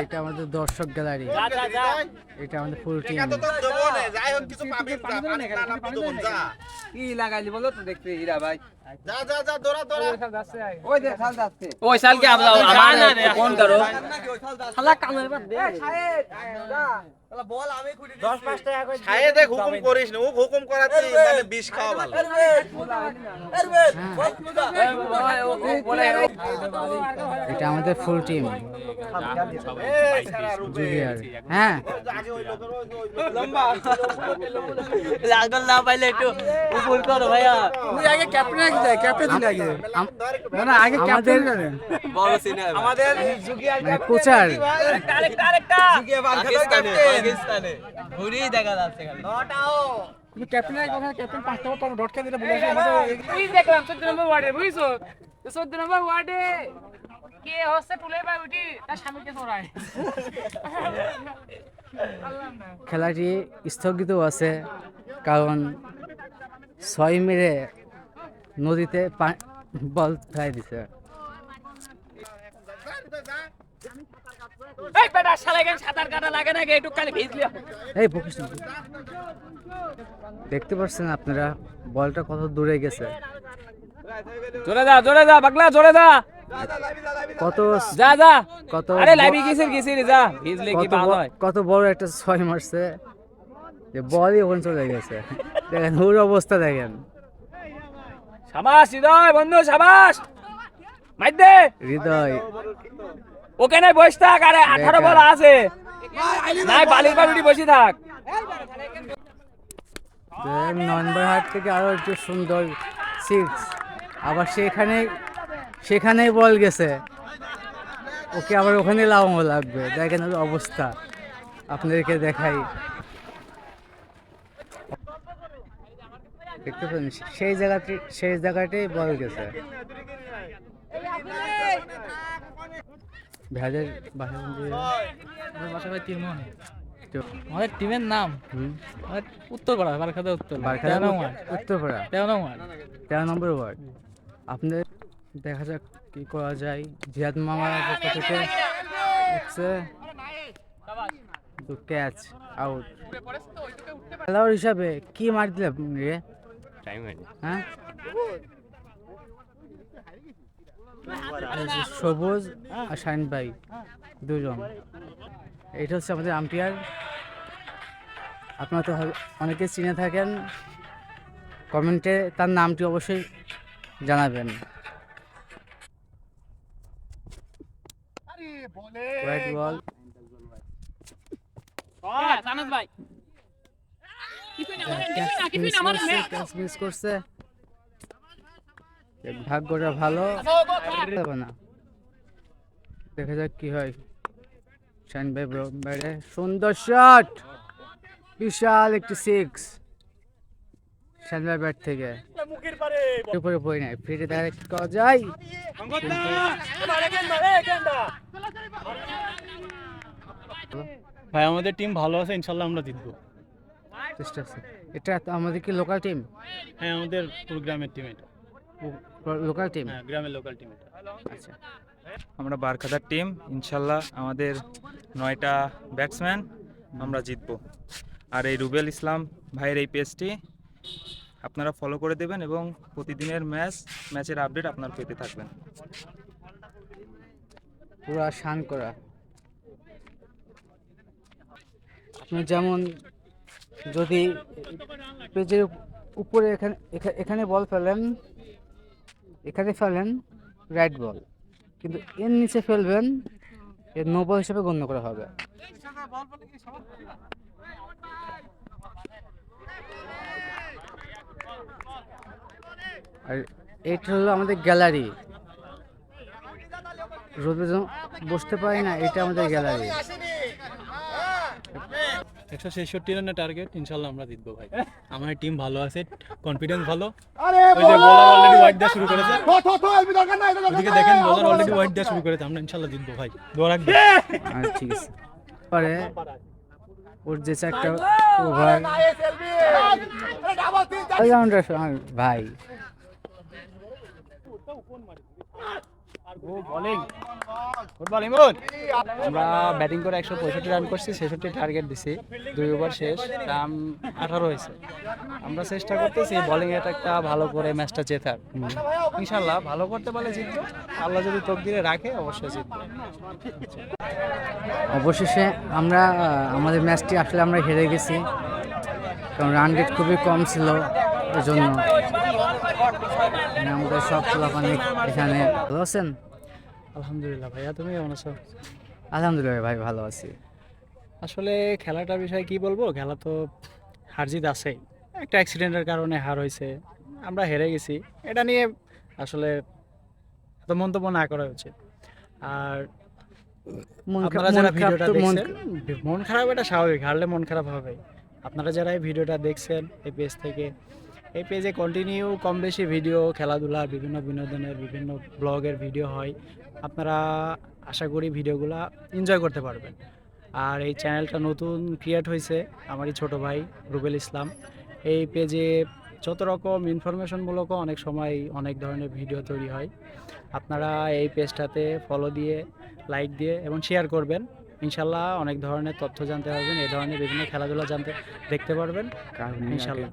এটা আমাদের দর্শক গ্যালারি। এটা আমাদের ফুল টিম কি লাগাইলি বলো তো দেখতে হীরা ভাই? শাল দেখ হুকুম করিস না ও হুকুম করাতে মানে বিষ খাওয়া ভালো। এটা আমাদের ফুল টিম। হ্যাঁ। লাগল না পাইলে একটু উপর করো ভাইয়া। আম- আমাদের বড় সিনে আমাদের মানে কোচার। পাকিস্তানে ঘুরি দেখা যাচ্ছে খালি। ওই দেখলাম চোদ্দ নম্বর ওয়ার্ডে বুঝছ? তো চোদ্দ নম্বর ওয়ার্ডে। কে হচ্ছে টুলে বা উঠি তার স্বামীকে চড়ায় খেলাটি স্থগিত আছে কারণ ছয় মেরে নদীতে বল ফেলাই দিছে। দেখতে পাচ্ছেন আপনারা বলটা কত দূরে গেছে। জোরে যা জোরে যা বাগলা জোরে যা। কত যা যা। কত আরে লাইভি কিসের কিসের যা। ভিজলে কি কত ভালো হয়? কত বড় একটা ছয় মারছে। যে বলই ওখানে চলে গেছে। দেখেন ওর অবস্থা দেখেন। সাবাস হৃদয় বন্ধু সাবাস। মাইদে হৃদয়। ওখানে বসে থাক আরে আঠারো বল আছে। নাই বালির বাড়ি বসে থাক। হাট থেকে আরও একটু সুন্দর সিক্স আবার সেখানে সেখানেই বল গেছে। ওকে আবার ওখানে লাগানো লাগবে। দেখেন ওর অবস্থা। আপনাদেরকে দেখাই। দেখতে পাচ্ছেন সেই জায়গাতে সেই জায়গাটাই বল গেছে। ভেজের বাসা বাসা ভাই তিরমোহন আমাদের টিমের নাম আমাদের উত্তরপাড়া বারখাতা উত্তর নম্বর উত্তরপাড়া। তেরো নম্বর তেরো নম্বর ওয়ার্ড। আপনাদের দেখা যাক কি করা যায়। জিয়াদ মামার পক্ষ থেকে হচ্ছে ক্যাচ আউট খেলোয়াড় হিসাবে কি মার দিলে আপনি রে হ্যাঁ? সবুজ আর শাইন ভাই দুজন। এটা হচ্ছে আমাদের আম্পায়ার। আপনারা তো অনেকে চিনে থাকেন। কমেন্টে তার নামটি অবশ্যই জানাবেন। হোয়াইট বল জানাস ভাই। মিস করছে ভাগ্যটা ভালো। না। দেখা যাক কি হয়। শাইন ভাই ব্রো বাইরে। সুন্দর শট বিশাল একটি সিক্স শাইন ব্যাট থেকে উপরে পড়ে নাই ফিরে দেখা কি করা যায়? ভাই আমাদের টিম ভালো আছে ইনশাল্লাহ আমরা জিতবো। চেষ্টা আছে। এটা আমাদের কি লোকাল টিম হ্যাঁ আমাদের পুরো গ্রামের টিম এটা। লোকাল টিম হ্যাঁ গ্রামের লোকাল টিম এটা। আচ্ছা। আমরা বারখাতার টিম ইনশাল্লাহ আমাদের নয়টা ব্যাটসম্যান আমরা জিতবো। আর এই রুবেল ইসলাম ভাইয়ের এই পেজটি আপনারা ফলো করে দেবেন এবং প্রতিদিনের ম্যাচ, ম্যাচের আপডেট আপনারা পেতে থাকবেন। পুরা শান করা। আপনি যেমন যদি পেজের উপরে এখানে এখানে বল ফেলেন, এখানে ফেলেন রাইট বল কিন্তু এর নিচে ফেলবেন, এর নো বল হিসেবে গণ্য করা হবে। আর এটা হলো আমাদের গ্যালারি রোদে বসতে পারি না এটা আমাদের গ্যালারি একশো ছেষট্টি রানের টার্গেট ইনশাল্লাহ আমরা জিতবো ভাই আমার টিম ভালো আছে কনফিডেন্স ভালো ওই যে বোলার অলরেডি ওয়াইট দেওয়া শুরু করেছে ওদিকে দেখেন বোলার অলরেডি ওয়াইট দেওয়া শুরু করেছে আমরা ইনশাল্লাহ জিতবো ভাই দোয়া রাখবেন ঠিক আছে পরে ওর যে চারটা ওভার ভাই আমরা ব্যাটিং করে একশো পঁয়ষট্টি রান করছি ছেষট্টি টার্গেট দিছি দুই ওভার শেষ রান আঠারো হয়েছে। আমরা চেষ্টা করতেছি বোলিং একটা ভালো করে ম্যাচটা জেতার। ইনশাল্লাহ ভালো করতে পারলে জিতবো আল্লাহ যদি তকদিরে রাখে অবশ্যই জিতবো। অবশেষে আমরা আমাদের ম্যাচটি আসলে আমরা হেরে গেছি কারণ রান রেট খুবই কম ছিল এজন্য। মানে আমাদের সব পোলাপানি এখানে। ভালো আছেন? আলহামদুলিল্লাহ ভাইয়া তুমি কেমন আছো? আলহামদুলিল্লাহ ভাই ভালো আছি। আসলে খেলাটার বিষয়ে কি বলব? খেলা তো আছেই। একটা অ্যাক্সিডেন্টের কারণে হার হয়েছে। আমরা হেরে গেছি। এটা নিয়ে আসলে এত মন্তব্য না করা উচিত। আর মন আপনারা যারা খারাপ ভিডিওটা দেখছেন মন খারাপ এটা স্বাভাবিক হারলে মন খারাপ হবে আপনারা যারা এই ভিডিওটা দেখছেন এই পেজ থেকে এই পেজে কন্টিনিউ কম বেশি ভিডিও খেলাধুলা বিভিন্ন বিনোদনের বিভিন্ন ব্লগের ভিডিও হয়। আপনারা আশা করি ভিডিওগুলো এনজয় করতে পারবেন। আর এই চ্যানেলটা নতুন ক্রিয়েট হয়েছে আমারই ছোট ভাই রুবেল ইসলাম। এই পেজে যত রকম ইনফরমেশনমূলকও অনেক সময় অনেক ধরনের ভিডিও তৈরি হয়। আপনারা এই পেজটাতে ফলো দিয়ে লাইক দিয়ে এবং শেয়ার করবেন। ইনশাল্লাহ অনেক ধরনের তথ্য জানতে পারবেন এই ধরনের বিভিন্ন খেলাধুলা জানতে দেখতে পারবেন। ইনশাল্লাহ।